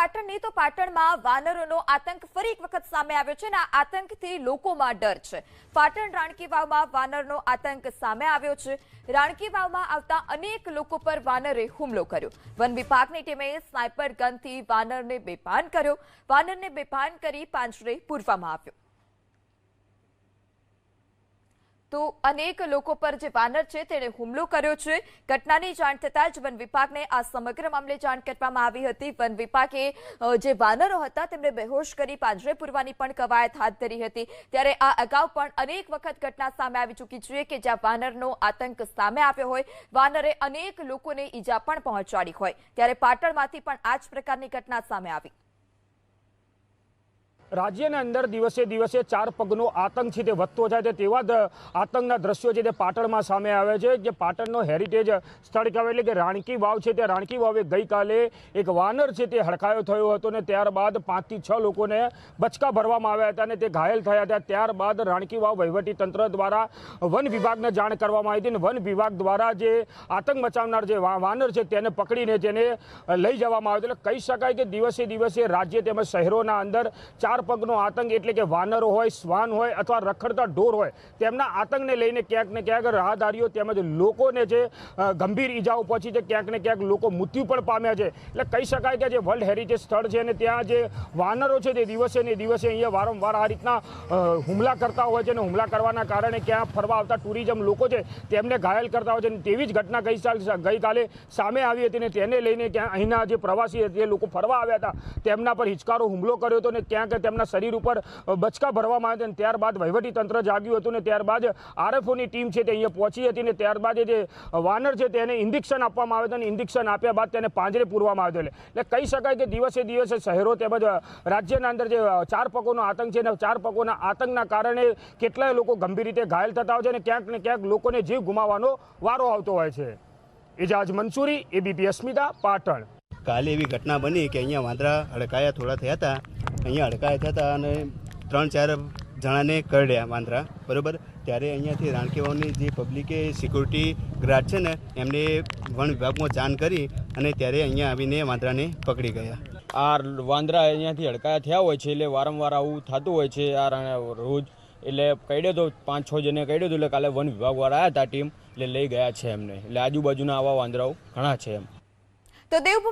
પાટણની તો પાટણમાં વાનરોનો આતંક ફરી એક વખત સામે આવ્યો છે અને આ આતંકથી લોકોમાં ડર છે. પાટણ રાણકી વાવમાં વાનરનો આતંક સામે આવ્યો છે. રાણકી વાવમાં આવતા અનેક લોકો પર વાનરે હુમલો કર્યો. વન વિભાગની ટીમે સ્નાઇપર ગનથી વાનરને બેભાન કર્યો. વાનરને બેભાન કરી પાંજરે પૂરવામાં આવ્યો. તો અનેક લોકો પર જે વાનર છે તેણે હુમલો કર્યો છે. ઘટનાની જાણ થતાં જ વન વિભાગને આ સમગ્ર મામલે જાણ કરવામાં આવી હતી. વન વિભાગે જે વાનરો હતા તેમને બેહોશ કરી પાંજરે પૂરવાની પણ કવાયત હાથ ધરી હતી. ત્યારે આ અગાઉ પણ અનેક વખત ઘટના સામે આવી ચૂકી છે કે જ્યાં વાનરનો આતંક સામે આવ્યો હોય. વાનરે અનેક લોકોને ઈજા પણ પહોંચાડી હોય. ત્યારે પાટણમાંથી પણ આ જ પ્રકારની ઘટના સામે આવી. રાજ્યના અંદર દિવસે દિવસે ચાર પગનો આતંક છે તે વધતો જાય છે. તેવા આતંકના દ્રશ્યો છે તે પાટણમાં સામે આવે છે જે પાટણનો હેરિટેજ સ્થળ કહેવાય એટલે કે રાણકી વાવ છે. તે રાણકી વાવે ગઈકાલે એક વાનર છે તે હડકાયો થયો હતો ને ત્યારબાદ પાંચથી છ લોકોને બચકા ભરવામાં આવ્યા હતા અને તે ઘાયલ થયા હતા. ત્યારબાદ રાણકી વાવ તંત્ર દ્વારા વન વિભાગને જાણ કરવામાં આવી હતી અને વન વિભાગ દ્વારા જે આતંક મચાવનાર જે વાનર છે તેને પકડીને તેને લઈ જવામાં આવ્યો એટલે કહી શકાય કે દિવસે દિવસે રાજ્ય તેમજ શહેરોના અંદર ચાર પગનો આતંક એટલે કે વાનરો હોય, શ્વાન હોય અથવા રખડતા ઢોર હોય, તેમના આતંકને લઈને ક્યાંક ને ક્યાંક રાહદારીઓ તેમજ લોકોને જે ગંભીર ઈજાઓ પહોંચી છે, ક્યાંક ને ક્યાંક લોકો મૃત્યુ પણ પામ્યા છે. એટલે કહી શકાય કે જે વર્લ્ડ હેરિટેજ સ્થળ છે અને ત્યાં જે વાનરો છે તે દિવસે ને દિવસે અહીંયા વારંવાર આ રીતના હુમલા કરતા હોય છે અને હુમલા કરવાના કારણે ક્યાં ફરવા આવતા ટુરિઝમ લોકો છે તેમને ઘાયલ કરતા હોય છે અને તેવી જ ઘટના ગઈ ગઈકાલે સામે આવી હતી ને તેને લઈને ક્યાં અહીંના જે પ્રવાસી તે લોકો ફરવા આવ્યા હતા. તેમના પર હિચકારો હુમલો કર્યો હતો ને ક્યાંક તેમના શરીર ઉપર બચકા ભરવામાં આવ્યા અને ત્યારબાદ તંત્ર જાગ્યું હતું ને ત્યારબાદ આરએફઓની ટીમ છે તે અહીંયા પહોંચી હતી ને ત્યારબાદ જે વાનર છે તેને ઇન્જેક્શન આપવામાં આવ્યું અને ઇન્જેક્શન આપ્યા બાદ તેને પાંજરે પૂરવામાં આવ્યો એટલે કહી શકાય કે દિવસે દિવસે શહેરો તેમજ રાજ્યના અંદર જે ચાર પગોનો આતંક છે ને ચાર પગોના આતંકના કારણે કેટલાય લોકો ગંભીર રીતે ઘાયલ થતા હોય છે અને ક્યાંક ને ક્યાંક લોકોને જીવ ગુમાવવાનો વારો આવતો હોય છે. એજાજ મંસૂરી, એબીપી અસ્મિતા, પાટણ. કાલે એવી ઘટના બની કે અહીંયા વાંદરા હડકાયા થોડા થયા હતા. અહીંયા અડકાયા થયા હતા અને ત્રણ ચાર જણાને કરડ્યા વાંદરા બરાબર? ત્યારે અહીંયાથી રાણકીવાવની જે પબ્લિકે સિક્યુરિટી ગાર્ડ છે ને એમને વન વિભાગમાં જાણ કરી અને ત્યારે અહીંયા આવીને વાંદરાને પકડી ગયા. આ વાંદરા અહીંયાથી અડકાયા થયા હોય છે એટલે વારંવાર આવું થતું હોય છે આ રોજ. એટલે કહી તો પાંચ છ જણને કહી તો એટલે કાલે વન વિભાગવાળા આવ્યા હતા ટીમ એટલે લઈ ગયા છે એમને. એટલે આજુબાજુના આવા વાંદરાઓ ઘણા છે એમ. તો દેવભૂમિ